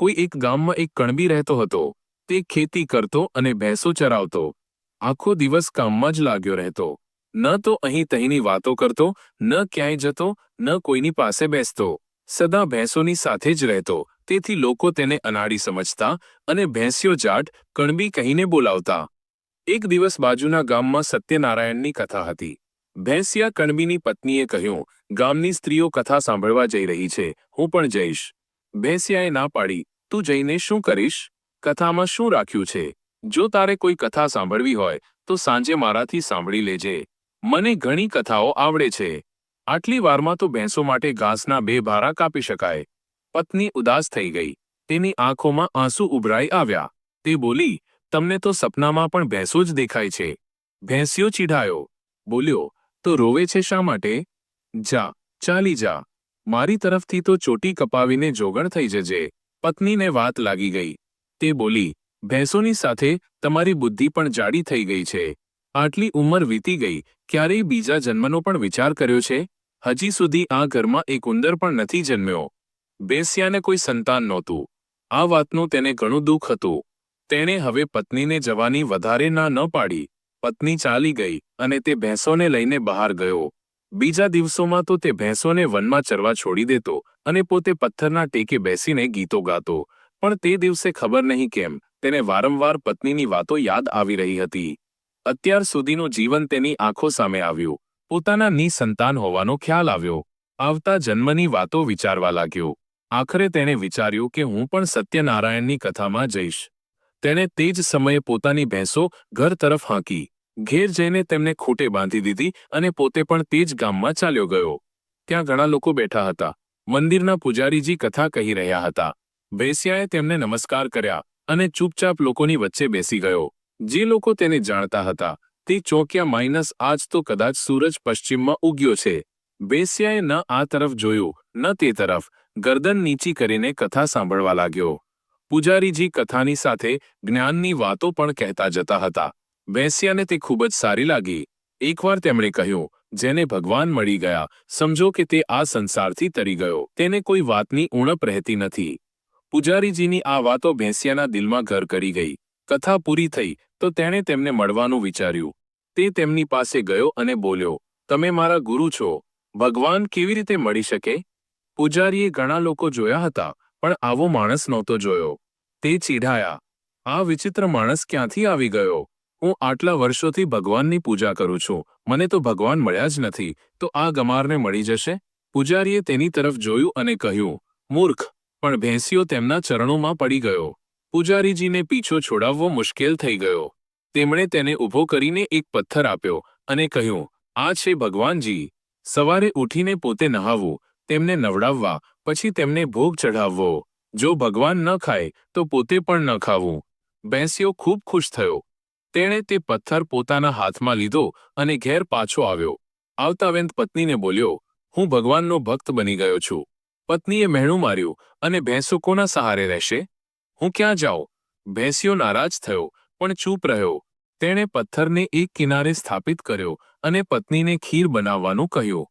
કોઈ એક ગામમાં એક કણબી રહેતો હતો, તે ખેતી કરતો અને ભેંસો ચરાવતો. આખો દિવસ કામમાં જ લાગ્યો રહેતો. ન તો અહીં તહીંની વાતો કરતો, ન ક્યાંય જતો, ન કોઈની પાસે બેસતો. સદા ભેંસોની સાથે જ રહેતો. તેથી લોકો તેને અનાડી સમજતા અને ભેંસ્યો જાટ કણબી કહીને બોલાવતા. એક દિવસ બાજુના ગામમાં સત્યનારાયણની કથા હતી. ભેંસિયા કણબીની પત્નીએ કહ્યું, ગામની સ્ત્રીઓ કથા સાંભળવા જઈ રહી છે. હું પણ જઈશ. ભેંસિયાએ ના પાડી. તું જઈને શું કરીશ? કથામાં શું રાખ્યું છે? જો તારે કોઈ કથા સાંભળવી હોય, તો સાંજે મારાથી સાંભળી લેજે. મને ઘણી કથાઓ આવડે છે. આટલી વારમાં તો ભેંસો માટે ઘાસના બે ભારા કાપી શકાય. પત્ની ઉદાસ થઈ ગઈ. તેની આંખોમાં આંસુ ઉભરાઈ આવ્યા. તે બોલી, તમને તો સપનામાં પણ ભેંસો જ દેખાય છે. ભેંસિયો ચીઢાયો. બોલ્યો, તો રોવે છે શા માટે? જા, ચાલી જા. મારી તરફથી તો ચોટી કપાવીને જોગણ થઈ જજે. પત્નીને વાત લાગી ગઈ. તે બોલી, ભેંસોની સાથે તમારી બુદ્ધિ પણ જાડી થઈ ગઈ છે. આટલી ઉંમર વીતી ગઈ, ક્યારેય બીજા જન્મનો પણ વિચાર કર્યો છે? હજી સુધી આ ઘરમાં એક ઉંદર પણ નથી જન્મ્યો. બેસ્યાને કોઈ સંતાન નહોતું. આ વાતનું તેને ઘણું દુઃખ હતું. તેણે હવે પત્નીને જવાની વધારે ના ન પાડી. પત્ની ચાલી ગઈ અને તે ભેંસોને લઈને બહાર ગયો. બીજા દિવસોમાં તો તે ભેંસોને વનમાં ચરવા છોડી દેતો અને પોતે પથ્થરના ટેકે બેસીને ગીતો ગાતો. પણ તે દિવસે ખબર નહીં કેમ, તેને વારંવાર પત્નીની વાતો યાદ આવી રહી હતી. અત્યાર સુધીનું જીવન તેની આંખો સામે આવ્યું. પોતાના નિસંતાન હોવાનો ખ્યાલ આવ્યો. આવતા જન્મની વાતો વિચારવા લાગ્યો. આખરે તેણે વિચાર્યું કે હું પણ સત્યનારાયણની કથામાં જઈશ. તેણે તે જ સમયે પોતાની ભેંસો ઘર તરફ હાંકી. ઘેર જઈને તેમને ખૂટે બાંધી દીધી અને પોતે પણ તે જ ગામમાં ચાલ્યો ગયો. ત્યાં ઘણા લોકો બેઠા હતા. મંદિરના પૂજારીજી કથા કહી રહ્યા હતા. બેસ્યાએ તેમને નમસ્કાર કર્યા અને ચૂપચાપ લોકોની વચ્ચે બેસી ગયો. જે લોકો તેને જાણતા હતા, તે ચોક્યા માઇનસ આજ તો કદાચ સૂરજ પશ્ચિમમાં ઉગ્યો છે. બેસ્યાએ ન આ તરફ જોયું, ન તે તરફ, ગરદન નીચી કરીને કથા સાંભળવા લાગ્યો. પૂજારીજી કથાની સાથે જ્ઞાનની વાતો પણ કહેતા જતા હતા. બેસ્યાને તે ખૂબ જ સારી લાગી. એકવાર તેમણે કહ્યું, જેને ભગવાન મળી ગયા, સમજો કે તે આ સંસારથી તરી ગયો. તેને કોઈ વાતની ઉણપ રહેતી નથી. પૂજારીજીની આ વાતો ભેંસિયાના દિલમાં ઘર કરી ગઈ. કથા પૂરી થઈ, તો તેણે તેમને મળવાનું વિચાર્યું. તે તેમની પાસે ગયો અને બોલ્યો, તમે મારા ગુરુ છો. ભગવાન કેવી રીતે મળી શકે? પૂજારીએ ઘણા લોકો જોયા હતા, પણ આવો માણસ નહોતો જોયો. તે ચીઢાયા. આ વિચિત્ર માણસ ક્યાંથી આવી ગયો? હું આટલા વર્ષોથી ભગવાનની પૂજા કરું છું. મને તો ભગવાન મળ્યા જ નથી. તો આ ગમારને મળી જશે? પૂજારીએ તેની તરફ જોયું અને કહ્યું, મૂર્ખ, પણ ભેંસીઓ તેમના ચરણોમાં પડી ગયો. પૂજારીજીને પીછો છોડાવવો મુશ્કેલ થઈ ગયો. તેમણે તેને ઊભો કરીને એક પથ્થર આપ્યો અને કહ્યું, આ છે ભગવાનજી. સવારે ઉઠીને પોતે નહાવું, તેમને નવડાવવા, પછી તેમને ભોગ ચઢાવવો. જો ભગવાન ન ખાય, તો પોતે પણ ન ખાવું. ભેંસીઓ ખૂબ ખુશ થયો. તેણે તે પથ્થર પોતાના હાથમાં લીધો અને ઘેર પાછો આવ્યો. આવતાવેંત પત્નીને બોલ્યો, હું ભગવાનનો ભક્ત બની ગયો છું. પત્નીએ મહેણું માર્યું અને ભેંસો કોના સહારે રહેશે. હું ક્યાં જાઉં? ભેંસીઓ નારાજ થયો, પણ ચૂપ રહ્યો. તેણે પથ્થરને એક કિનારે સ્થાપિત કર્યો અને પત્નીને ખીર બનાવવાનું કહ્યું.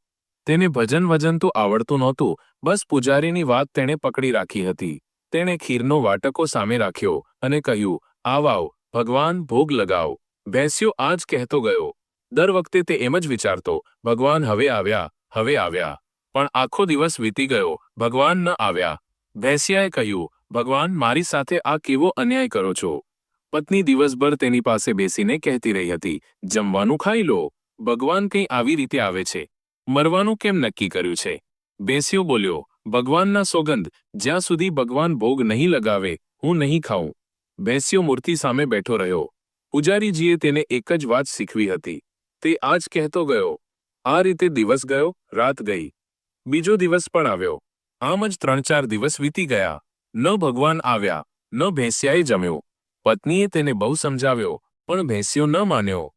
તેને ભજન વજન તો આવડતું નહોતું, બસ પૂજારીની વાત તેણે પકડી રાખી હતી. તેણે ખીરનો વાટકો સામે રાખ્યો અને કહ્યું, આવ આવ ભગવાન ભોગ લગાવ. ભેંસ્યો આ જ કહેતો ગયો. દર વખતે તે એમ જ વિચારતો, ભગવાન હવે આવ્યા હવે આવ્યા. પણ આખો દિવસ વીતી ગયો, ભગવાન ન આવ્યા. ભેંસિયાએ કહ્યું, ભગવાન મારી સાથે આ કેવો અન્યાય કરો છો? પત્ની દિવસભર તેની પાસે બેસીને કહેતી રહી હતી, જમવાનું ખાઈ લો. ભગવાન કંઈ આવી રીતે આવે છે? મરવાનું કેમ નક્કી કર્યું છે? બેસ્યો બોલ્યો, ભગવાનના સોગંદ, જ્યાં સુધી ભગવાન ભોગ નહીં લગાવે, હું નહીં ખાઉં. બેસ્યો મૂર્તિ સામે બેઠો રહ્યો. પૂજારીજીએ તેને એક જ વાત શીખવી હતી. તે આજ કહેતો ગયો, આ રીતે દિવસ ગયો, રાત ગઈ. બીજો દિવસ પણ આવ્યો. આમ જ ત્રણ ચાર દિવસ વીતી ગયા. ન ભગવાન આવ્યા, ન ભેંસિયાએ જમ્યો. પત્નીએ તેને બહુ સમજાવ્યો, પણ ભેંસ્યો ન માન્યો.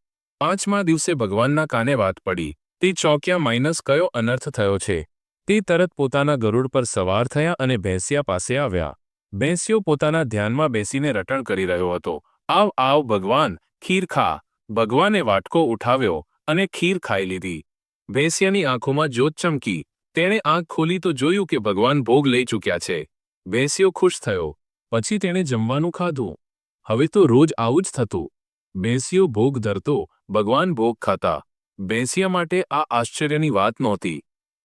પાંચમા દિવસે ભગવાનના કાને વાત પડી. તે ચોક્યા માઇનસ કયો અનર્થ થયો છે? તે તરત પોતાના ગરુડ પર સવાર થયા અને ભેંસિયા પાસે આવ્યા. ભેંસિયો પોતાના ધ્યાનમાં બેસીને રટણ કરી રહ્યો હતો. આવ આવ, ભગવાન, ખીર ખા. ભગવાને વાટકો ઉઠાવ્યો અને ખીર ખાઈ લીધી. ભેંસિયાની આંખોમાં જોત ચમકી. તેણે આંખ ખોલી તો જોયું કે ભગવાન ભોગ લઈ ચૂક્યા છે. ભેંસિયો ખુશ થયો. પછી તેણે જમવાનું ખાધું. હવે તો રોજ આવું જ થતું. ભેંસિયો ભોગ ધરતો, ભગવાન ભોગ ખાતા. ભેંસિયા માટે આ આશ્ચર્યની વાત નહોતી.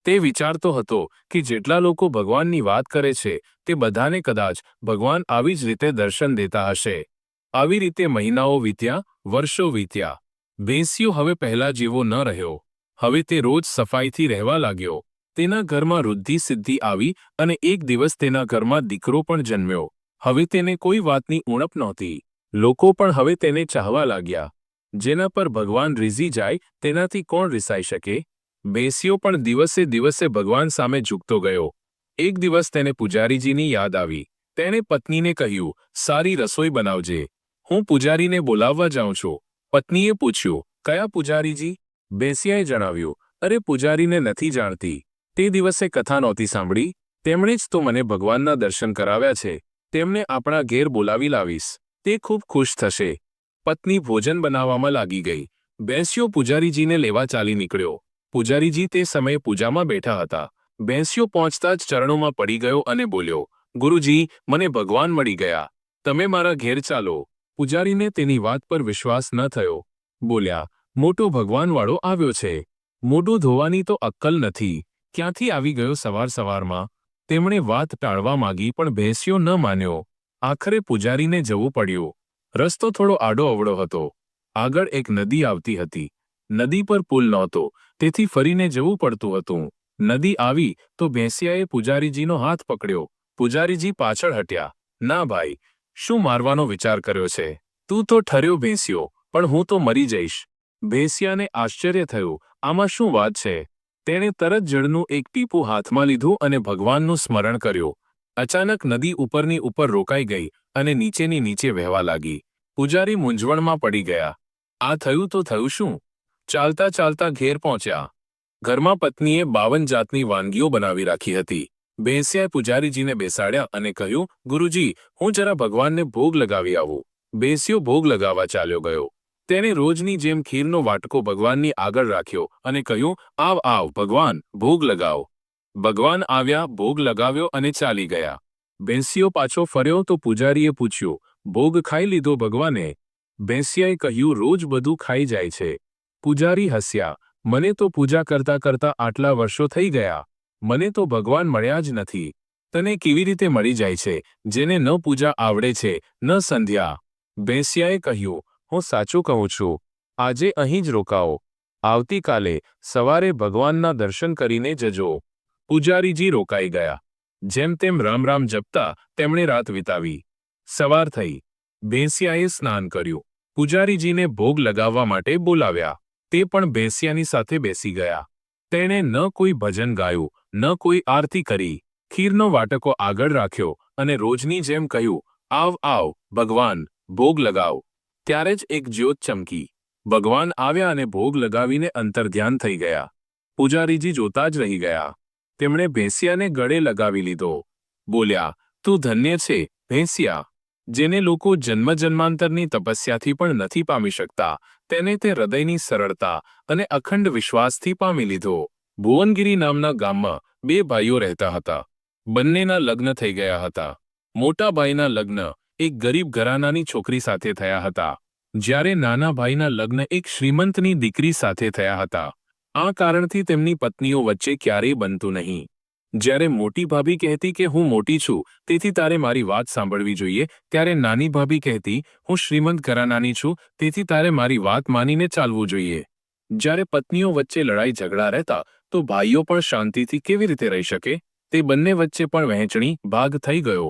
તે વિચારતો હતો કે જેટલા લોકો ભગવાનની વાત કરે છે, તે બધાને કદાચ ભગવાન આવી જ રીતે દર્શન દેતા હશે. આવી રીતે મહિનાઓ વીત્યા, વર્ષો વીત્યા. ભેંસિયો હવે પહેલા જેવો ન રહ્યો. હવે તે રોજ સફાઈથી રહેવા લાગ્યો. તેના ઘરમાં વૃદ્ધિ સિદ્ધિ આવી અને એક દિવસ તેના ઘરમાં દીકરો પણ જન્મ્યો. હવે તેને કોઈ વાતની ઉણપ નહોતી. લોકો પણ હવે તેને ચાહવા લાગ્યા. જેના પર ભગવાન રીઝી જાય, તેનાથી કોણ રિસાઈ શકે? બેસીઓ પણ દિવસે દિવસે ભગવાન સામે ઝૂકતો ગયો. એક દિવસ તેને પૂજારીજીની યાદ આવી. તેણે પત્નીને કહ્યું, સારી રસોઈ બનાવજે. હું પૂજારીને બોલાવવા જાઉં છું. પત્નીએ પૂછ્યું, કયા પૂજારીજી? બેસિયાએ જણાવ્યું, અરે, પૂજારીને નથી જાણતી. તે દિવસે કથા નહોતી સાંભળી. તેમણે જ તો મને ભગવાનના દર્શન કરાવ્યા છે. તેમને આપણા ઘેર બોલાવી લાવીશ. તે ખૂબ ખુશ થશે. પત્ની ભોજન બનાવવામાં લાગી ગઈ. બેસ્યો પૂજારીજીને લેવા ચાલી નીકળ્યો. પૂજારીજી તે સમયે પૂજામાં બેઠા હતા. બેસ્યો પહોંચતા જ ચરણોમાં પડી ગયો અને બોલ્યો, ગુરુજી, મને ભગવાન મળી ગયા. તમે મારા ઘેર ચાલો. પૂજારીને તેની વાત પર વિશ્વાસ ન થયો. બોલ્યા, મોટો ભગવાનવાળો આવ્યો છે. મોઢું ધોવાની તો અક્કલ નથી. ક્યાંથી આવી ગયો સવાર સવારમાં? તેમણે વાત ટાળવા માંગી, પણ ભેંસ્યો ન માન્યો. આખરે પૂજારીને જવું પડ્યું. રસ્તો થોડો આડો અવળો હતો. આગળ એક નદી આવતી હતી. નદી પર પુલ નહોતો. તેથી ફરીને જવું પડતું હતું. નદી આવી તો ભેંસિયાએ પૂજારીજીનો હાથ પકડ્યો. પૂજારીજી પાછળ હટ્યા. ના ભાઈ, શું મારવાનો વિચાર કર્યો છે? તું તો ઠર્યો ભેંસ્યો, પણ હું તો મરી જઈશ. ભેંસિયાને આશ્ચર્ય થયું. આમાં શું વાત છે? તેણે તરત જળનું એક ટીપું હાથમાં લીધું અને ભગવાનનું સ્મરણ કર્યું. અચાનક નદી ઉપરની ઉપર રોકાઈ ગઈ અને નીચેની નીચે વહેવા લાગી. પૂજારી મૂંઝવણમાં પડી ગયા. આ થયું તો થયું શું? ચાલતા ચાલતા ઘેર પહોંચ્યા. ઘરમાં પત્નીએ બાવન જાતની વાનગીઓ બનાવી રાખી હતી. બેંસિયાએ પૂજારીજીને બેસાડ્યા અને કહ્યું, ગુરુજી, હું જરા ભગવાનને ભોગ લગાવી આવું. બેસ્યો ભોગ લગાવવા ચાલ્યો ગયો. તેને રોજની જેમ ખીરનો વાટકો ભગવાનની આગળ રાખ્યો અને કહ્યું, આવ આવ, ભગવાન, ભોગ લગાવ. ભગવાન આવ્યા, ભોગ લગાવ્યો અને ચાલી ગયા. બેંસિયો પાછો ફર્યો તો પૂજારીએ પૂછ્યું, ભોગ ખાઈ લીધો ભગવાને? બેંસિયાએ કહ્યું, રોજ બધું ખાઈ જાય છે. પૂજારી હસ્યા. મને તો પૂજા કરતા કરતા આટલા વર્ષો થઈ ગયા. મને તો ભગવાન મળ્યા જ નથી. તને કેવી રીતે મળી જાય છે? જેને ન પૂજા આવડે છે, ન સંધ્યા. બેંસિયાએ કહ્યું, હું સાચું કહું છું. આજે અહીં જ રોકાઓ. આવતીકાલે સવારે ભગવાનના દર્શન કરીને જજો. પૂજારીજી રોકાઈ ગયા. જેમ તેમ રામ રામ જપતા તેમણે રાત વિતાવી. સવાર થઈ. ભેંસિયાએ સ્નાન કર્યું. પૂજારીજીને ભોગ લગાવવા માટે બોલાવ્યા. તે પણ ભેંસિયાની સાથે બેસી ગયા. તેણે ન કોઈ ભજન ગાયું, ન કોઈ આરતી કરી. ખીરનો વાટકો આગળ રાખ્યો અને રોજની જેમ કહ્યું, આવ આવ, ભગવાન, ભોગ લગાવ. ત્યારે જ એક જ્યોત ચમકી. ભગવાન આવ્યા અને ભોગ લગાવીને અંતર્ધ્યાન થઈ ગયા. પૂજારીજી જોતા જ રહી ગયા. તેમણે ભેંસિયાને ગળે લગાવી લીધો. બોલ્યા, તું ધન્ય છે, ભેંસિયા. જેને લોકો જન્મ જન્માંતરની તપસ્યાથી પણ નથી પામી શકતા, તેને તે હૃદયની સરળતા અને અખંડ વિશ્વાસથી પામી લીધો. ભુવનગીરી નામના ગામમાં બે ભાઈઓ રહેતા હતા. બંનેના લગ્ન થઈ ગયા હતા. મોટા ભાઈના લગ્ન એક ગરીબ ઘરાનાની છોકરી સાથે થયા હતા. જ્યારે નાના ભાઈના લગ્ન એક શ્રીમંતની દીકરી સાથે થયા હતા. આ કારણથી તેમની પત્નીઓ વચ્ચે ક્યારેય બનતું નહીં. જ્યારે મોટી ભાભી કહેતી કે હું મોટી છું, તેથી તારે મારી વાત સાંભળવી જોઈએ, ત્યારે નાની ભાભી કહેતી, હું શ્રીમંત ઘરાનાની છું, તેથી તારે મારી વાત માનીને ચાલવું જોઈએ. જ્યારે પત્નીઓ વચ્ચે લડાઈ ઝઘડા રહેતા, તો ભાઈઓ પણ શાંતિથી કેવી રીતે રહી શકે? તે બંને વચ્ચે પણ વહેંચણી ભાગ થઈ ગયો.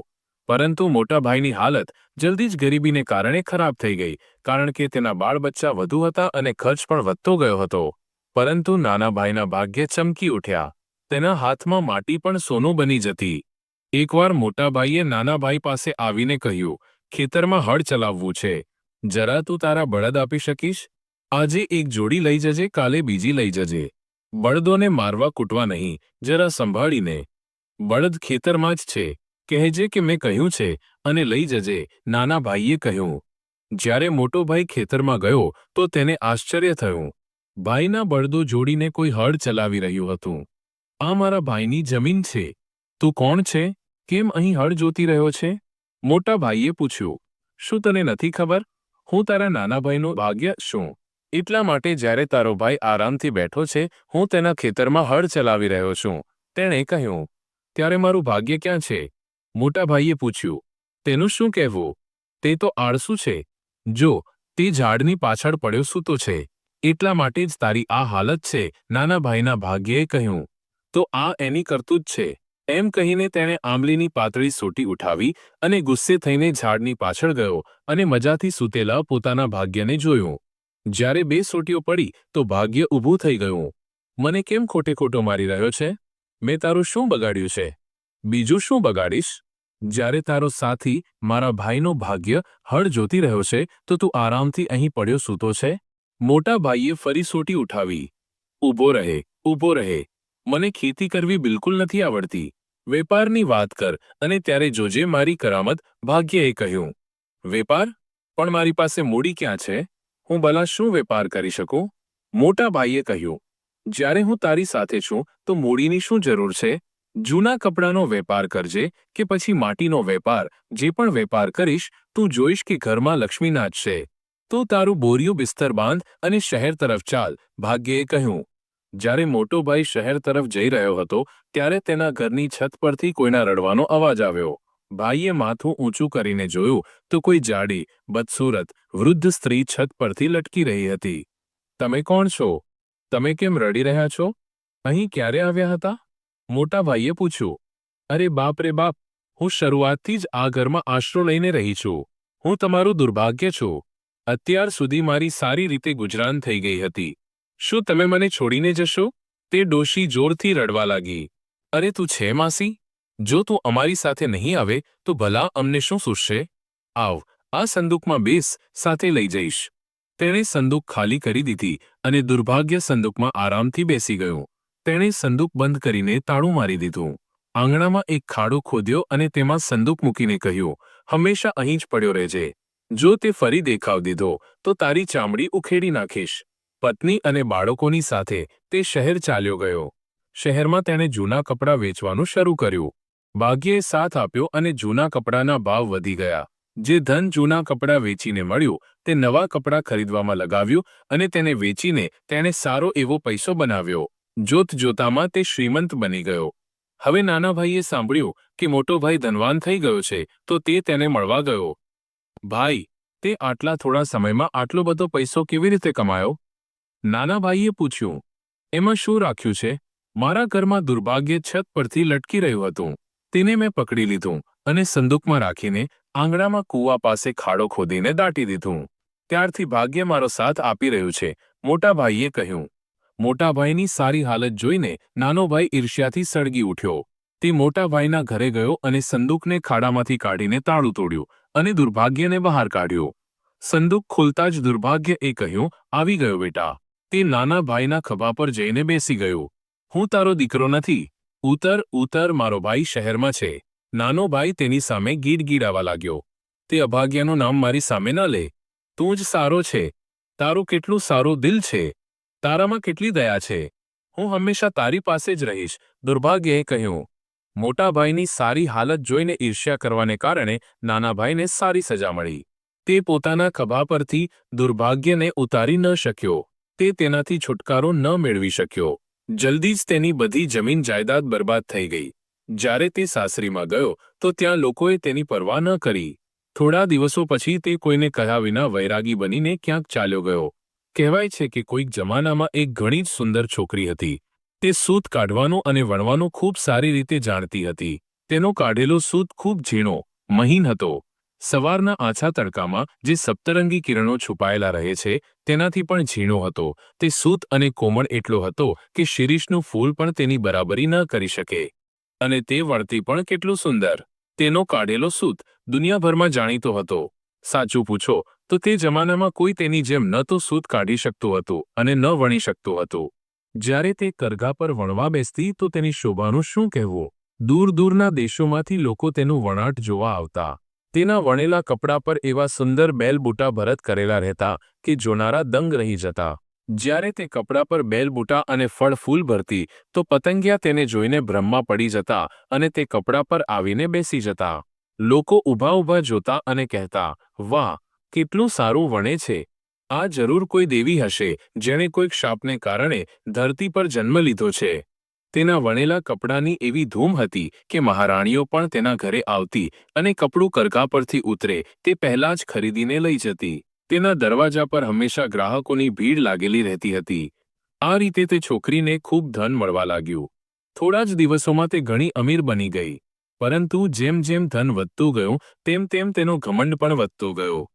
પરંતુ મોટા ભાઈની હાલત જલ્દી જ ગરીબીને કારણે ખરાબ થઈ ગઈ, કારણ કે તેના બાળ બચ્ચા વધુ હતા અને ખર્ચ પણ વધતો ગયો હતો. પરંતુ નાના ભાઈના ભાગ્ય ચમકી ઉઠ્યા. તેના હાથમાં માટી પણ સોનું બની જતી. એકવાર મોટા ભાઈએ નાના ભાઈ પાસે આવીને કહ્યું, ખેતરમાં હળ ચલાવવું છે. જરા તું તારા બળદ આપી શકીશ? આજે એક જોડી લઈ જજે, કાલે બીજી લઈ જજે. બળદોને મારવા કૂટવા નહીં, જરા સંભાળીને. બળદ ખેતરમાં જ છે. કહેજે કે મેં કહ્યું છે અને લઈ જજે. નાના ભાઈએ કહ્યું, જ્યારે મોટો ભાઈ ખેતરમાં ગયો, તો તેને આશ્ચર્ય થયું. ભાઈના બળદો જોડીને કોઈ હળ ચલાવી રહ્યું હતું. આ મારા ભાઈની જમીન છે. તું કોણ છે? કેમ અહીં હળ જોતી રહ્યો છે? મોટા ભાઈએ પૂછ્યું. શું તને નથી ખબર? હું તારા નાના ભાઈનું ભાગ્ય શું? એટલા માટે જ્યારે તારો ભાઈ આરામથી બેઠો છે, હું તેના ખેતરમાં હળ ચલાવી રહ્યો છું. તેણે કહ્યું, ત્યારે મારું ભાગ્ય ક્યાં છે? મોટા ભાઈએ પૂછ્યું, તેનું શું કહેવું? તે તો આળસુ છે. જો, તે ઝાડની પાછળ પડ્યો સૂતો છે. એટલા માટે જ તારી આ હાલત છે. નાના ભાઈના ભાગ્યએ કહ્યું તો આ એની કરતું જ છે. એમ કહીને તેણે આંબલીની પાતળી સોટી ઉઠાવી અને ગુસ્સે થઈને ઝાડની પાછળ ગયો અને મજાથી સૂતેલા પોતાના ભાગ્યને જોયું. જ્યારે બે સોટીઓ પડી તો ભાગ્ય ઊભું થઈ ગયું. મને કેમ ખોટે ખોટો મારી રહ્યો છે? મેં તારું શું બગાડ્યું છે? બીજું શું બગાડીશ? જ્યારે તારો સાથી મારા ભાઈનો ભાગ્ય હળ જોતી રહ્યો છે, તો તું આરામથી અહીં પડ્યો સૂતો છે? મોટા ભાઈએ ફરી સોટી ઉઠાવી. ઊભો રહે ઊભો રહે. મને ખેતી કરવી બિલકુલ નથી આવડતી. વેપારની વાત કર અને ત્યારે જોજે મારી કરામત ભાગ્યએ કહ્યું. વેપાર? પણ મારી પાસે મૂડી ક્યાં છે? હું ભલા શું વેપાર કરી શકું? મોટા ભાઈએ કહ્યું, જ્યારે હું તારી સાથે છું, તો મૂડીની શું જરૂર છે? જૂના કપડાનો વેપાર કરજે કે પછી માટીનો વેપાર. જે પણ વેપાર કરીશ, તું જોઈશ કે ઘરમાં લક્ષ્મીનાથ છે. તો તારું બોરિયું બિસ્તર બાંધ અને શહેર તરફ ચાલ. ભાગ્યએ કહ્યું. જ્યારે મોટો ભાઈ શહેર તરફ જઈ રહ્યો હતો, ત્યારે તેના ઘરની છત પરથી કોઈના રડવાનો અવાજ આવ્યો. ભાઈએ માથું ઊંચું કરીને જોયું તો કોઈ જાડી, બદસૂરત, વૃદ્ધ સ્ત્રી છત પરથી લટકી રહી હતી. તમે કોણ છો? તમે કેમ રડી રહ્યા છો? અહીં ક્યારે આવ્યા હતા? મોટા ભાઈએ પૂછ્યું. અરે બાપ રે બાપ, હું શરૂઆતથી જ આ ઘરમાં આશરો લઈને રહી છું. હું તમારું દુર્ભાગ્ય છું. અત્યાર સુધી મારી સારી રીતે ગુજરાન થઈ ગઈ હતી. શું તમે મને છોડીને જશો? તે ડોશી જોરથી રડવા લાગી. અરે તું છે માસી? જો તું અમારી સાથે નહીં આવે, તો ભલા અમને શું સૂઝશે? આવ, આ સંદૂકમાં બેસ, સાથે લઈ જઈશ. તેણે સંદૂક ખાલી કરી દીધી અને દુર્ભાગ્ય સંદૂકમાં આરામથી બેસી ગયું. તેણે સંદૂક બંધ કરીને તાળું મારી દીધું. આંગણામાં એક ખાડો ખોદ્યો અને તેમાં સંદૂક મૂકીને કહ્યું, હંમેશા અહીં જ પડ્યો રહેજે. જો તે ફરી દેખાવ દીધો, તો તારી ચામડી ઉખેડી નાખીશ. પત્ની અને બાળકોની સાથે તે શહેર ચાલ્યો ગયો. શહેરમાં તેણે જૂના કપડાં વેચવાનું શરૂ કર્યું. ભાગ્યે સાથ આપ્યો અને જૂના કપડાના ભાવ વધી ગયા. જે ધન જૂના કપડાં વેચીને મળ્યું, તે નવા કપડાં ખરીદવામાં લગાવ્યું અને તેને વેચીને તેણે સારો એવો પૈસો બનાવ્યો. જોત જોતામાં તે શ્રીમંત બની ગયો. હવે નાના ભાઈએ સાંભળ્યું કે મોટો ભાઈ ધનવાન થઈ ગયો છે, તો તે તેને મળવા ગયો. ભાઈ, તે આટલા થોડા સમયમાં આટલો બધો પૈસો કેવી રીતે કમાયો? નાના ભાઈએ પૂછ્યું, એમાં શું રાખ્યું છે? મારા ઘરમાં દુર્ભાગ્ય છત પરથી લટકી રહ્યું હતું. તેને મેં પકડી લીધું અને સંદૂકમાં રાખીને આંગણામાં કૂવા પાસે ખાડો ખોદીને દાટી દીધું. ત્યારથી ભાગ્ય મારો સાથ આપી રહ્યું છે. મોટા ભાઈએ કહ્યું. મોટા ભાઈની સારી હાલત જોઈને નાનો ભાઈ ઈર્ષ્યાથી સળગી ઉઠ્યો. તે મોટા ભાઈના ઘરે ગયો અને સંદૂકને ખાડામાંથી કાઢીને તાળું તોડ્યું અને દુર્ભાગ્યને બહાર કાઢ્યો. સંદૂક ખોલતા જ દુર્ભાગ્ય એ કહ્યું, આવી ગયો બેટા. તે નાના ભાઈના ખભા પર જઈને બેસી ગયો. હું તારો દીકરો નથી. ઉતર ઉતર, મારો ભાઈ શહેરમાં છે. નાનો ભાઈ તેની સામે ગીડ આવવા લાગ્યો. તે અભાગ્યનું નામ મારી સામે ન લે. તું જ સારો છે. તારું કેટલું સારું દિલ છે. તારામાં કેટલી દયા છે. હું હંમેશા તારી પાસે જ રહીશ દુર્ભાગ્યએ કહ્યું. મોટા ભાઈની સારી હાલત જોઈને ઈર્ષ્યા કરવાને કારણે નાના ભાઈને સારી સજા મળી. તે પોતાના ખભા પરથી દુર્ભાગ્યને ઉતારી ન શક્યો. તે તેનાથી છુટકારો ન મેળવી શક્યો. જલ્દી જ તેની બધી જમીન જાયદાદ બરબાદ થઈ ગઈ. જ્યારે તે સાસરીમાં ગયો, તો ત્યાં લોકોએ તેની પરવા ન કરી. થોડા દિવસો પછી તે કોઈને કહ્યા વિના વૈરાગી બનીને ક્યાંક ચાલ્યો ગયો. કહેવાય છે કે કોઈક જમાનામાં એક ઘણી જ સુંદર છોકરી હતી. તે સૂત કાઢવાનું અને વણવાનું ખૂબ સારી રીતે જાણતી હતી. તેનો કાઢેલો સૂત ખૂબ ઝીણો, મહીન હતો. સવારના આછા તડકામાં જે સપ્તરંગી કિરણો છુપાયેલા રહે છે, તેનાથી પણ ઝીણો હતો. તે સૂત અને કોમળ એટલો હતો કે શિરીષનું ફૂલ પણ તેની બરાબરી ન કરી શકે. અને તે વળતી પણ કેટલું સુંદર. તેનો કાઢેલો સૂત દુનિયાભરમાં જાણીતો હતો. સાચું પૂછો, તો તે જમાનામાં કોઈ તેની જેમ ન તો સૂત કાઢી શકતું હતું અને ન વણી શકતું હતું. જ્યારે તે કરઘા પર વણવા બેસતી, તો તેની શોભાનું શું કહેવું? દૂર દૂરના દેશોમાંથી લોકો તેનું વણાટ જોવા આવતા. તેના વણેલા કપડા પર એવા સુંદર બેલબૂટા ભરત કરેલા રહેતા કે જોનારા દંગ રહી જતા. જ્યારે તે કપડા પર બેલબૂટા અને ફળ ફૂલ ભરતી, તો પતંગિયા તેને જોઈને ભ્રમમાં પડી જતા અને તે કપડા પર આવીને બેસી જતા. લોકો ઊભા ઊભા જોતા અને કહેતા, વાહ, કેટલું સારું વણે છે. આ જરૂર કોઈ દેવી હશે, જેણે કોઈક શાપને કારણે ધરતી પર જન્મ લીધો છે. તેના વણેલા કપડાની એવી ધૂમ હતી કે મહારાણીઓ પણ તેના ઘરે આવતી અને કપડું કરકા પરથી ઉતરે તે પહેલાં જ ખરીદીને લઈ જતી. તેના દરવાજા પર હંમેશા ગ્રાહકોની ભીડ લાગેલી રહેતી હતી. આ રીતે તે છોકરીને ખૂબ ધન મળવા લાગ્યું. થોડા જ દિવસોમાં તે ઘણી અમીર બની ગઈ. પરંતુ જેમ જેમ ધન વધતું ગયું, તેમ તેમ તેનો ઘમંડ પણ વધતો ગયો.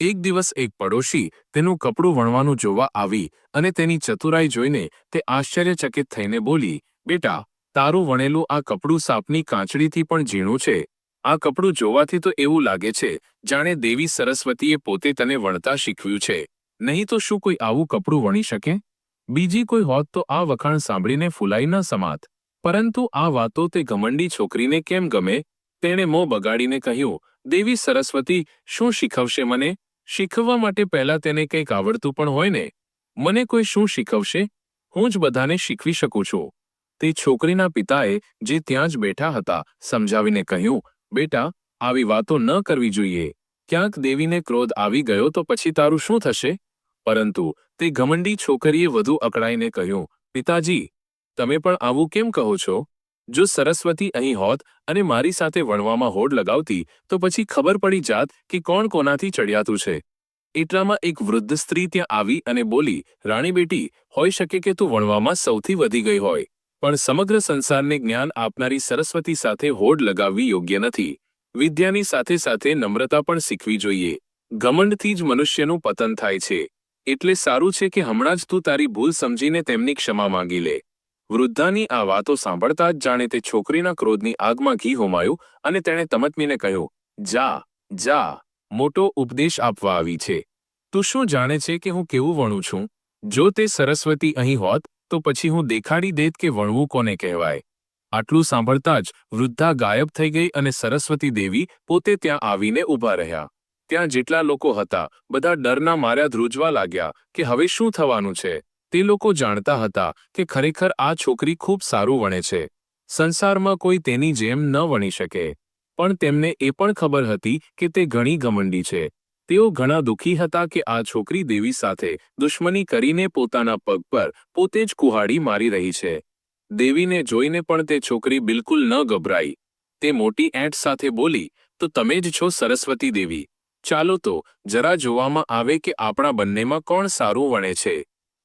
એક દિવસ એક પડોશી તેનું કપડું વણવાનું જોવા આવી અને તેની ચતુરાઈ જોઈને તે આશ્ચર્યચકિત થઈને બોલી બેટા, તારું વણેલું આ કપડું સાપની કાંચડીથી પણ ઝીણું છે. આ કપડું જોવાથી તો એવું લાગે છે, જાણે દેવી સરસ્વતીએ પોતે તને વણતા શીખવ્યું છે. નહીં તો શું કોઈ આવું કપડું વણી શકે? બીજી કોઈ હોત તો આ વખાણ સાંભળીને ફૂલાઈ ન સમાત. પરંતુ આ વાતો તે ઘમંડી છોકરીને કેમ ગમે? તેણે મોં બગાડીને કહ્યું, દેવી સરસ્વતી, શું શીખવશે મને? શીખવવા માટે પહેલાં તેને કંઈક આવડતું પણ હોય ને? મને કોઈ શું શીખવશે? હું જ બધાને શીખવી શકું છું. તે છોકરીના પિતાએ જે ત્યાં જ બેઠા હતા સમજાવીને કહ્યું, બેટા, આવી વાતો ન કરવી જોઈએ. ક્યાંક દેવીને ક્રોધ આવી ગયો તો પછી તારું શું થશે? પરંતુ તે ઘમંડી છોકરીએ વધુ અકળાઈને કહ્યું, પિતાજી, તમે પણ આવું કેમ કહો છો? જો સરસ્વતી અહીં હોત અને મારી સાથે વણવામાં હોડ લગાવતી, તો પછી ખબર પડી જાત કે કોણ કોનાથી ચડિયાતું છે. એટલામાં એક વૃદ્ધ સ્ત્રી ત્યાં આવી અને બોલી, રાણી બેટી, હોઈ શકે કે તું વણવામાં સૌથી વધી ગઈ હોય. પણ સમગ્ર સંસારને જ્ઞાન આપનારી સરસ્વતી સાથે હોડ લગાવવી યોગ્ય નથી. વિદ્યાની સાથે સાથે નમ્રતા પણ શીખવી જોઈએ. ઘમંડથી જ મનુષ્યનું પતન થાય છે. એટલે સારું છે કે હમણાં જ તું તારી ભૂલ સમજીને તેમની ક્ષમા માંગી લે. વૃદ્ધાની આ વાતો સાંભળતા જ જાણે તે છોકરીના ક્રોધની આગમાં ઘી હોમાયું અને તેણે તમતમીને કહ્યું, જા જા, મોટો ઉપદેશ આપવા આવી છે. તું શું જાણે છે કે હું કેવું વણું છું? જો તે સરસ્વતી અહીં હોત તો પછી હું દેખાડી દેત કે વણવું કોને કહેવાય? આટલું સાંભળતા જ વૃદ્ધા ગાયબ થઈ ગઈ અને સરસ્વતી દેવી પોતે ત્યાં આવીને ઊભા રહ્યા. ત્યાં જેટલા લોકો હતા, બધા ડરના માર્યા ધ્રુજવા લાગ્યા કે હવે શું થવાનું છે? તે લોકો જાણતા હતા કે ખરેખર આ છોકરી ખૂબ સારું વણે છે. સંસારમાં કોઈ તેની જેમ ન વણી શકે. પણ તેમને એ પણ ખબર હતી કે તે ઘણી ઘમંડી છે. તેઓ ઘણા દુઃખી હતા કે આ છોકરી દેવી સાથે દુશ્મની કરીને પોતાના પગ પર પોતે જ કુહાડી મારી રહી છે. દેવીને જોઈને પણ તે છોકરી બિલકુલ ન ગભરાઈ. તે મોટી એંટ સાથે બોલી, તો તમે જ છો સરસ્વતી દેવી. ચાલો તો, જરા જોવામાં આવે કે આપણા બંનેમાં કોણ સારું વણે છે.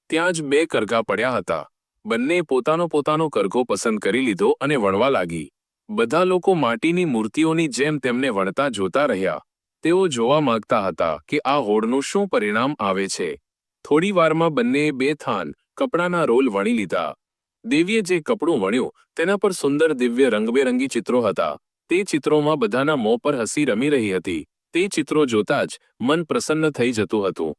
ત્યાં જ બે કરઘા પડ્યા હતા. બંને પોતાનો પોતાનો કરઘો પસંદ કરી લીધો અને વણવા લાગી. બધા લોકો માટીની મૂર્તિઓની જેમ તેમને વણતા જોતા રહ્યા. તેઓ જોવા માંગતા હતા કે આ હોડનું શું પરિણામ આવે છે. થોડી વારમાં બંનેએ બે થાન કપડાના રોલ વણી લીધા. દેવીએ જે કપડું વણ્યું તેના પર સુંદર દિવ્ય રંગબેરંગી ચિત્રો હતા. તે ચિત્રોમાં બધાના મોં પર હસી રમી રહી હતી. તે ચિત્રો જોતા જ મન પ્રસન્ન થઈ જતું હતું.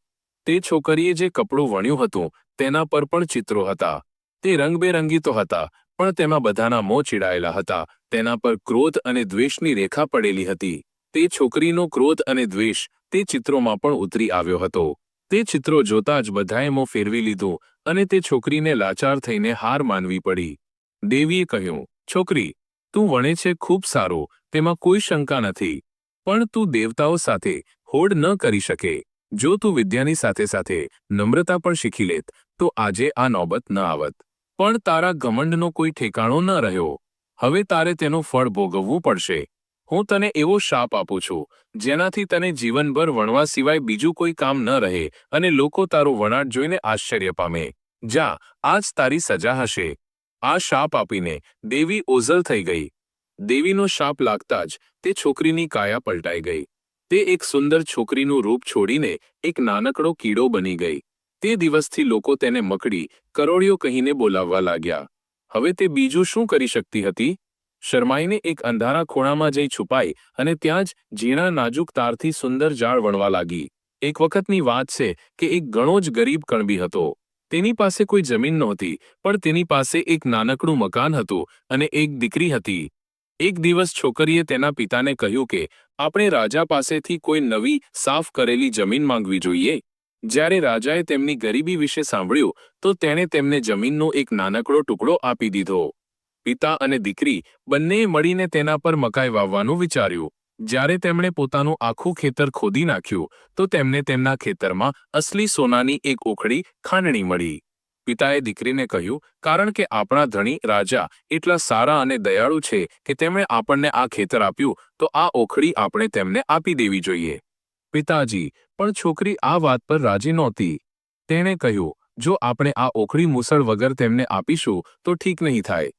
તે છોકરીએ જે કપડું વણ્યું હતું તેના પર પણ ચિત્રો હતા. તે રંગબેરંગી તો હતા, પણ તેમાં બધાના મોં ચીડાયેલા હતા. તેના પર ક્રોધ અને દ્વેષની રેખા પડેલી હતી. તે છોકરીનો ક્રોધ અને દ્વેષ તે ચિત્રોમાં પણ ઉતરી આવ્યો હતો. તે ચિત્રો જોતા જ બધાએ મોં ફેરવી લીધું અને તે છોકરીને લાચાર થઈને હાર માનવી પડી. દેવીએ કહ્યું, છોકરી, તું વણે છે ખૂબ સારો, તેમાં કોઈ શંકા નથી. પણ તું દેવતાઓ સાથે હોડ ન કરી શકે. જો તું વિદ્યાની સાથે સાથે નમ્રતા પણ શીખી લેત, તો આજે આ નોબત ન આવત. પણ તારા ઘમંડનો કોઈ ઠેકાણો ન રહ્યો. હવે તારે તેનું ફળ ભોગવવું પડશે. હું તને એવો શાપ આપું છું, જેનાથી તને જીવનભર વણવા સિવાય બીજું કોઈ કામ ન રહે અને લોકો તારો વણાટ જોઈને આશ્ચર્ય પામે. જા, આજ તારી સજા હશે. આ શાપ આપીને દેવી ઓઝલ થઈ ગઈ. દેવીનો શાપ લાગતા જ તે છોકરીની કાયા પલટાઈ ગઈ. તે એક સુંદર છોકરીનું રૂપ છોડીને એક નાનકડો કીડો બની ગઈ. તે દિવસથી લોકો તેને મકડી કરોડિયો કહીને બોલાવવા લાગ્યા. હવે તે બીજું શું કરી શકતી હતી? શરમાઈને એક અંધારા ખૂણામાં જઈ છુપાઈ અને ત્યાં જ ઝીણા નાજુક તારથી સુંદર જાળ વણવા લાગી. એક વખતની વાત છે કે એક ઘણો જ ગરીબ કણબી હતો. તેની પાસે કોઈ જમીન નહોતી, પણ તેની પાસે એક નાનકડું મકાન હતું અને એક દીકરી હતી. એક દિવસ છોકરીએ તેના પિતાને કહ્યું કે, આપણે રાજા પાસેથી કોઈ નવી, સાફ કરેલી જમીન માંગવી જોઈએ. જ્યારે રાજાએ તેમની ગરીબી વિશે સાંભળ્યું, તો તેણે તેમને જમીનનો એક નાનકડો ટુકડો આપી દીધો. પિતા અને દીકરી બંનેએ મળીને તેના પર મકાઈ વાવવાનું વિચાર્યું. જ્યારે તેમણે પોતાનું આખું ખેતર ખોદી નાખ્યું, તો તેમને તેમના ખેતરમાં અસલી સોનાની એક ઓખડી ખાંડણી મળી. પિતાએ દીકરીને કહ્યું, કારણ કે આપણા ધણી રાજા એટલા સારા અને દયાળુ છે કે તેમણે આપણને આ ખેતર આપ્યું, તો આ ઓખડી આપણે તેમને આપી દેવી જોઈએ. પિતાજી, પણ છોકરી આ વાત પર રાજી નહોતી. તેણે કહ્યું, જો આપણે આ ઓખડી મુસળ વગર તેમને આપીશું, તો ઠીક નહીં થાય.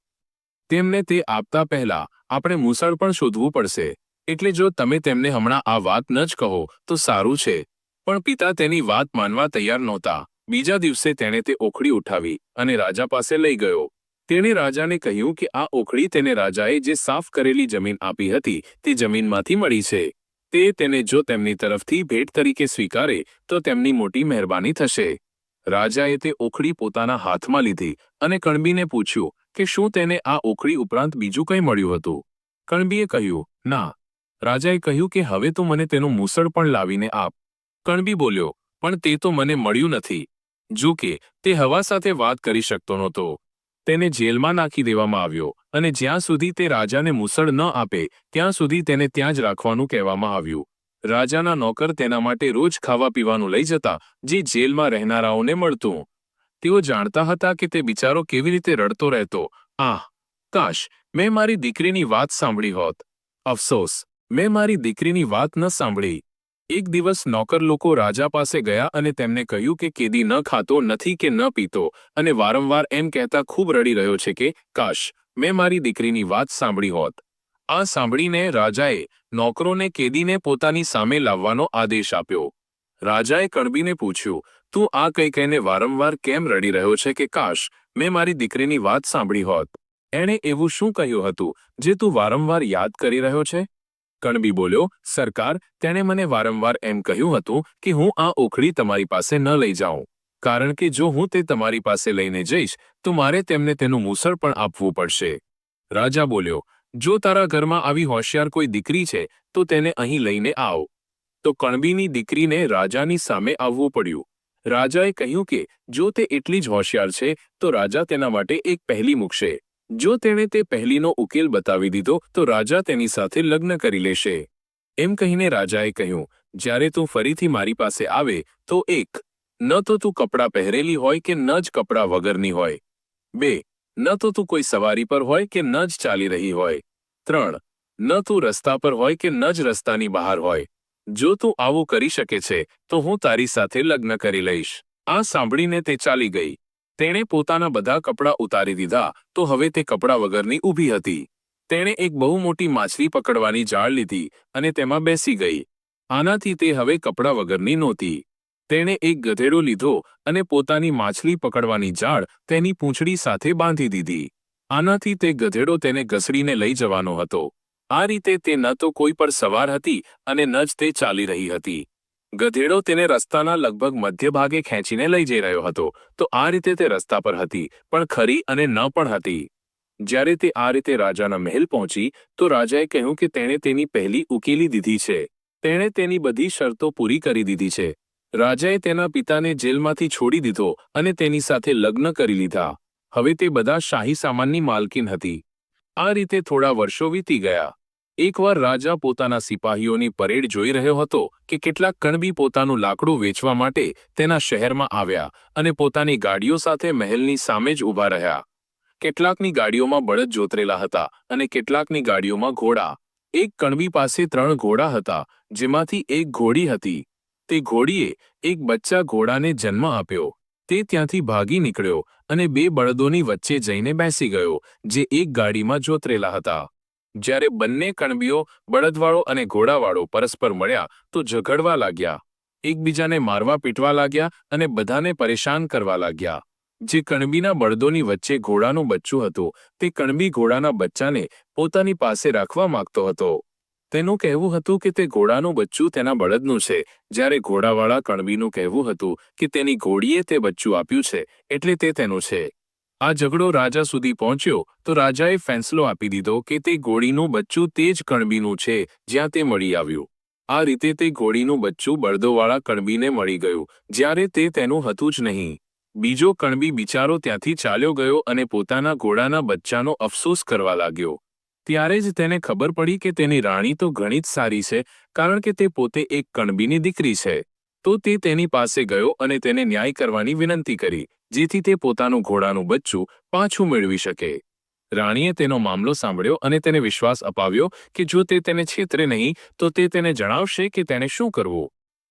તેમને તે આપતા પહેલા આપણે મુસળ પણ શોધવું પડશે. એટલે જો તમે તેમને હમણાં આ વાત ન જ કહો, તો સારું છે. પણ પિતા તેની વાત માનવા તૈયાર નહોતા. બીજા દિવસે તેણે તે ઓખડી ઉઠાવી અને રાજા પાસે લઈ ગયો. તેણે રાજાને કહ્યું કે આ ઓખડી તેને રાજાએ જે સાફ કરેલી જમીન આપી હતી, તે જમીનમાંથી મળી છે. તે તેને જો તેમની તરફથી ભેટ તરીકે સ્વીકારે, તો તેમની મોટી મહેરબાની થશે. રાજાએ તે ઓખડી પોતાના હાથમાં લીધી અને કણબીને પૂછ્યું કે શું તેને આ ઓખડી ઉપરાંત બીજું કંઈ મળ્યું હતું? કણબીએ કહ્યું, ના. રાજાએ કહ્યું કે, હવે તો મને તેનું મૂસળ પણ લાવીને આપ. કણબી બોલ્યો, પણ તે તો મને મળ્યું નથી. જો કે, તે હવા સાથે વાત કરી શકતો નહોતો. તેને જેલમાં નાખી દેવામાં આવ્યો અને જ્યાં સુધી તે રાજાને મૂસળ ન આપે, ત્યાં સુધી તેને ત્યાં જ રાખવાનું કહેવામાં આવ્યું. રાજાના નોકર તેના માટે રોજ ખાવા પીવાનું લઈ જતા, જે જેલમાં રહેનારાઓને મળતું. તેઓ જાણતા હતા કે તે બિચારો કેવી રીતે રડતો રહેતો. આહ, કાશ મેં મારી દીકરીની વાત સાંભળી હોત. અફસોસ, મેં મારી દીકરીની વાત ન સાંભળી. એક દિવસ નોકર લોકો રાજા પાસે ગયા અને તેમને કહ્યું કે કેદી ન ખાતો, નથી કે ન પીતો, અને વારંવાર એમ કહેતા ખૂબ રડી રહ્યો છે કે, કાશ મેં મારી દીકરીની વાત સાંભળી હોત. આ સાંભળીને રાજાએ નોકરોને કેદીને પોતાની સામે લાવવાનો આદેશ આપ્યો. રાજાએ કણબીને પૂછ્યું તું આ કંઈ કહીને વારંવાર કેમ રડી રહ્યો છે કે કાશ મેં મારી દીકરીની વાત સાંભળી હોત? એણે એવું શું કહ્યું હતું જે તું વારંવાર યાદ કરી રહ્યો છે? કણબી બોલ્યો, સરકાર, તેણે મને વારંવાર એમ કહ્યું હતું કે હું આ ઓખડી તમારી પાસે ન લઈ જાઉં. કારણ કે જો હું તે તમારી પાસે લઈને જઈશ, તો મારે તેમને તેનું મૂસળ પણ આપવું પડશે. રાજા બોલ્યો, જો તારા ઘરમાં આવી હોશિયાર કોઈ દીકરી છે, તો તેને અહીં લઈને આવ. તો કણબીની દીકરીને રાજાની સામે આવવું પડ્યું. રાજાએ કહ્યું કે, જો તે એટલી જ હોશિયાર છે, તો રાજા તેના માટે એક પહેલી મૂકશે જો તેણે તે પહેલીનો ઉકેલ બતાવી દીધો, તો રાજા તેની સાથે લગ્ન કરી લેશે. એમ કહીને રાજાએ કહ્યું, જ્યારે તું ફરીથી મારી પાસે આવે, તો એક, ન તો તું કપડાં પહેરેલી હોય કે ન જ કપડાં વગરની હોય. બે, ન તો તું કોઈ સવારી પર હોય કે ન જ ચાલી રહી હોય. ત્રણ, ન તું રસ્તા પર હોય કે ન જ રસ્તાની બહાર હોય. જો તું આવું કરી શકે છે, તો હું તારી સાથે લગ્ન કરી લઈશ. આ સાંભળીને તે ચાલી ગઈ. તેણે પોતાના બધા કપડાં ઉતારી દીધા, તો હવે તે કપડાં વગરની ઊભી હતી. તેણે એક બહુ મોટી માછલી પકડવાની જાળ લીધી અને તેમાં બેસી ગઈ. આનાથી તે હવે કપડાં વગરની નહોતી. તેણે એક ગધેડો લીધો અને પોતાની માછલી પકડવાની જાળ તેની પૂંછડી સાથે બાંધી દીધી. આનાથી તે ગધેડો તેને ઘસડીને લઈ જવાનો હતો. આ રીતે તે ન તો કોઈ પર સવાર હતી અને ન જ તે ચાલી રહી હતી. ગધેડો તેને રસ્તાના લગભગ મધ્ય ભાગે ખેંચીને લઈ જઈ રહ્યો હતો. તો આ રીતે તે રસ્તા પર હતી, પણ ખરી અને ન પણ હતી. જ્યારે તે આ રીતે રાજાના મહેલ પહોંચી, તો રાજાએ કહ્યું કે તેણે તેની પહેલી ઉકેલી દીધી છે. તેણે તેની બધી શરતો પૂરી કરી દીધી છે. રાજાએ તેના પિતાને જેલમાંથી છોડી દીધો અને તેની સાથે લગ્ન કરી લીધા. હવે તે બધા શાહી સામાનની માલકીન હતી. આ રીતે થોડા વર્ષો વીતી ગયા. એકવાર રાજા પોતાના સિપાહીઓની પરેડ જોઈ રહ્યો હતો કે કેટલાક કણબી પોતાનું લાકડું વેચવા માટે તેના શહેરમાં આવ્યા અને પોતાની ગાડીઓ સાથે મહેલની સામે જ ઊભા રહ્યા. કેટલાકની ગાડીઓમાં બળદ જોતરેલા હતા અને કેટલાકની ગાડીઓમાં ઘોડા. એક કણબી પાસે ત્રણ ઘોડા હતા, જેમાંથી એક ઘોડી હતી. તે ઘોડીએ એક બચ્ચા ઘોડાને જન્મ આપ્યો. તે ત્યાંથી ભાગી નીકળ્યો અને બે બળદોની વચ્ચે જઈને બેસી ગયો, જે એક ગાડીમાં જોતરેલા હતા. જ્યારે બંને કણબીઓ, બળદવાળો અને ઘોડાવાળો પરસ્પર મળ્યા, તો ઝઘડવા લાગ્યા. એકબીજાને મારવા પીટવા લાગ્યા અને બધાને પરેશાન કરવા લાગ્યા. જે કણબીના બળદોની વચ્ચે ઘોડાનું બચ્ચું હતું, તે કણબી ઘોડાના બચ્ચાને પોતાની પાસે રાખવા માંગતો હતો. તેનું કહેવું હતું કે તે ઘોડાનું બચ્ચું તેના બળદનું છે, જ્યારે ઘોડાવાળા કણબીનું કહેવું હતું કે તેની ઘોડીએ તે બચ્ચું આપ્યું છે, એટલે તે તેનું છે. આ ઝઘડો રાજા સુધી પહોંચ્યો તો રાજાએ ફેંસલો આપી દીધો કે તે ઘોડીનું બચ્ચું તે જ કણબીનું છે જ્યાં તે મળી આવ્યું. આ રીતે તે ઘોડીનું બચ્ચું બળદોવાળા કણબીને મળી ગયું, જ્યારે તે તેનું હતું જ નહીં. બીજો કણબી બિચારો ત્યાંથી ચાલ્યો ગયો અને પોતાના ઘોડાના બચ્ચાનો અફસોસ કરવા લાગ્યો. ત્યારે જ તેને ખબર પડી કે તેની રાણી તો ઘણી જ સારી છે, કારણ કે તે પોતે એક કણબીની દીકરી છે. તો તે તેની પાસે ગયો અને તેને ન્યાય કરવાની વિનંતી કરી. જેથી તે પોતાનું ઘોડાનું બચ્ચું પાછું મેળવી શકે. રાણીએ તેનો મામલો સાંભળ્યો અને તેને વિશ્વાસ અપાવ્યો કે જો તે તેને છેતરે નહીં, તો તે તેને જણાવશે કે તેણે શું કરવું.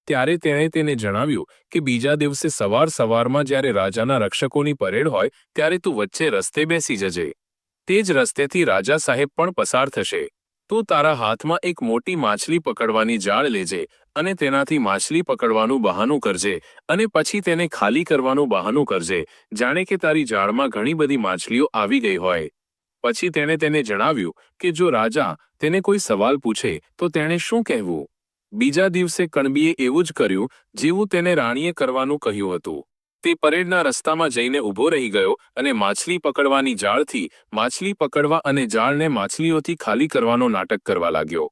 ત્યારે તેણે તેને જણાવ્યું કે બીજા દિવસે સવાર સવારમાં જ્યારે રાજાના રક્ષકોની પરેડ હોય, ત્યારે તું વચ્ચે રસ્તે બેસી જજે. તે જ રસ્તેથી રાજા સાહેબ પણ પસાર થશે. તું તારા હાથમાં એક મોટી માછલી પકડવાની જાળ લેજે અને તેનાથી માછલી પકડવાનું બહાનું કરજે અને પછી તેને ખાલી કરવાનું બહાનું કરજે. જાણે કે તારી જાળમાં ઘણી બધી માછલીઓ આવી ગઈ હોય. પછી તેણે તેને જણાવ્યું કે જો રાજા તેને કોઈ સવાલ પૂછે, તો તેણે શું કહેવું? બીજા દિવસે કણબીએ એવું જ કર્યું, જેવું તેને રાણીએ કરવાનું કહ્યું હતું. તે પરેડના રસ્તામાં જઈને ઊભો રહી ગયો અને માછલી પકડવાની જાળથી માછલી પકડવા અને જાળને માછલીઓથી ખાલી કરવાનો નાટક કરવા લાગ્યો.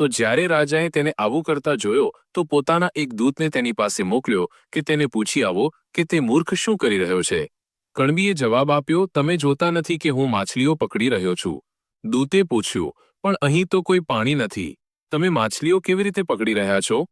તો જ્યારે રાજાએ તેને આવું કરતા જોયો, તો પોતાના એક દૂતને તેની પાસે મોકલ્યો કે તેને પૂછી આવો કે તે મૂર્ખ શું કરી રહ્યો છે. કણબીએ જવાબ આપ્યો, તમે જોતા નથી કે હું માછલીઓ પકડી રહ્યો છું. દૂતે પૂછ્યું, પણ અહીં તો કોઈ પાણી નથી. તમે માછલીઓ કેવી રીતે પકડી રહ્યા છો?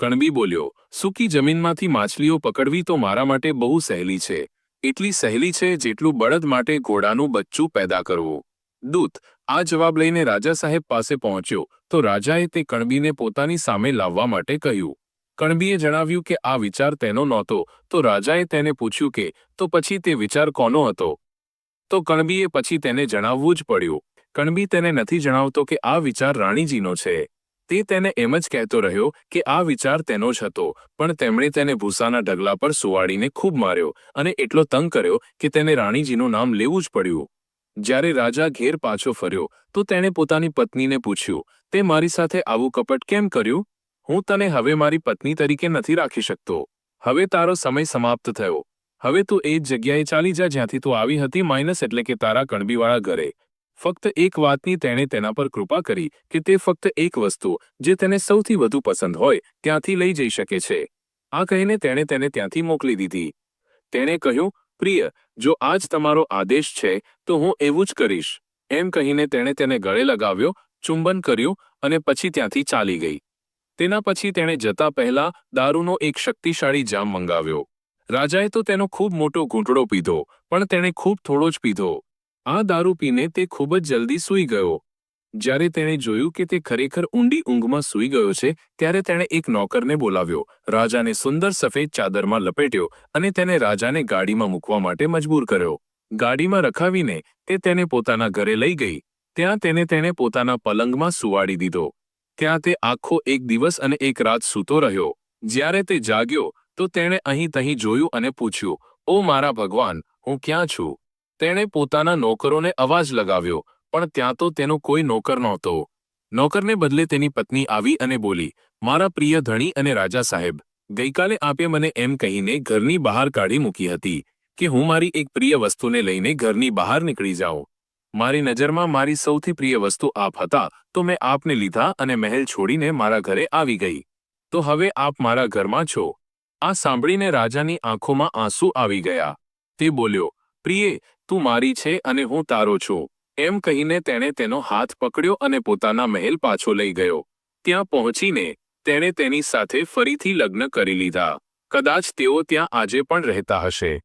કણબી બોલ્યો, સૂકી જમીનમાંથી માછલીઓ પકડવી તો મારા માટે બહુ સહેલી છે. એટલી સહેલી છે જેટલું બળદ માટે ઘોડાનું બચ્ચું પેદા કરવું. દૂત આ જવાબ લઈને રાજા સાહેબ પાસે પહોંચ્યો તો રાજાએ તે કણબીને પોતાની સામે લાવવા માટે કહ્યું. કણબીએ જણાવ્યું કે આ વિચાર તેનો નહોતો તો રાજાએ તેને પૂછ્યું કે, તો પછી તે વિચાર કોનો હતો? તો કણબીએ પછી તેને જણાવવું જ પડ્યું. કણબી તેને નથી જણાવતો કે આ વિચાર રાણીજીનો છે. તે તેને એમ જ કહેતો રહ્યો કે આ વિચાર તેનો જ હતો, પણ તેમણે તેને ભૂસાના ઢગલા પર સુવાડીને ખૂબ માર્યો અને એટલો તંગ કર્યો કે તેને રાણીજીનું નામ લેવું જ પડ્યું. જ્યારે રાજા ઘેર પાછો ફર્યો, તો તેણે પોતાની પત્નીને પૂછ્યું, તે મારી સાથે આવું કપટ કેમ કર્યું? હું તને હવે મારી પત્ની તરીકે નથી રાખી શકતો. હવે તારો સમય સમાપ્ત થયો. હવે તું એ જ જગ્યાએ ચાલી જા જ્યાંથી તું આવી હતી માઇનસ એટલે કે તારા કણબીવાળા ઘરે. ફક્ત એક વાતની તેણે તેના પર કૃપા કરી કે તે ફક્ત એક વસ્તુ, જે તેને સૌથી વધુ પસંદ હોય, ત્યાંથી લઈ જઈ શકે છે. આ કહીને તેણે તેને ત્યાંથી મોકલી દીધી. તેણે કહ્યું પ્રિય, જો આજ તમારો આદેશ છે, તો હું એવું જ કરીશ. એમ કહીને તેણે તેને ગળે લગાવ્યો, ચુંબન કર્યું અને પછી ત્યાંથી ચાલી ગઈ. તેના પછી તેણે જતા પહેલા દારૂનો એક શક્તિશાળી જામ મંગાવ્યો. રાજાએ તો તેનો ખૂબ મોટો ઘૂંટડો પીધો, પણ તેણે ખૂબ થોડો જ પીધો. આ દારૂ પીને તે ખૂબ જ જલ્દી સૂઈ ગયો. જ્યારે તેણે જોયું કે તે ખરેખર ઊંડી ઊંઘમાં સૂઈ ગયો છે, ત્યારે તેણે એક નોકરને બોલાવ્યો. રાજાને સુંદર સફેદ ચાદરમાં લપેટ્યો અને તેને રાજાને ગાડીમાં મૂકવા માટે મજબૂર કર્યો. ગાડીમાં રખાવીને તે તેને પોતાના ઘરે લઈ ગઈ. ત્યાં તેને તેણે પોતાના પલંગમાં સુવાડી દીધો. ત્યાં તે આખો એક દિવસ અને એક રાત સૂતો રહ્યો. જ્યારે તે જાગ્યો, તો તેણે અહીં તહીં જોયું અને પૂછ્યું, ઓ મારા ભગવાન, હું ક્યાં છું? તેણે પોતાના નોકરોને અવાજ લગાવ્યો પણ ત્યાં તો તેનો કોઈ નોકર નહોતો. નોકરને બદલે તેની પત્ની આવી અને બોલી, મારા પ્રિય ધણી અને રાજા સાહેબ, ગઈકાલે આપે મને એમ કહીને ઘરની બહાર કાઢી મૂકી હતી કે હું મારી એક પ્રિય વસ્તુને લઈને ઘરની બહાર નીકળી જાઉં. મારી નજરમાં મારી સૌથી પ્રિય વસ્તુ આપ હતા, તો મેં આપને લીધા અને મહેલ છોડીને મારા ઘરે આવી ગઈ. તો હવે આપ મારા ઘરમાં છો. આ સાંભળીને રાજાની આંખોમાં આંસુ આવી ગયા. તે બોલ્યો, પ્રિયે, તું મારી છે અને હું તારો છું. એમ કહીને તેણે તેનો હાથ પકડ્યો અને પોતાના મહેલ પાછો લઈ ગયો. ત્યાં પહોંચીને તેણે તેની સાથે ફરીથી લગ્ન કરી લીધા. કદાચ તેઓ ત્યાં આજે પણ રહેતા હશે.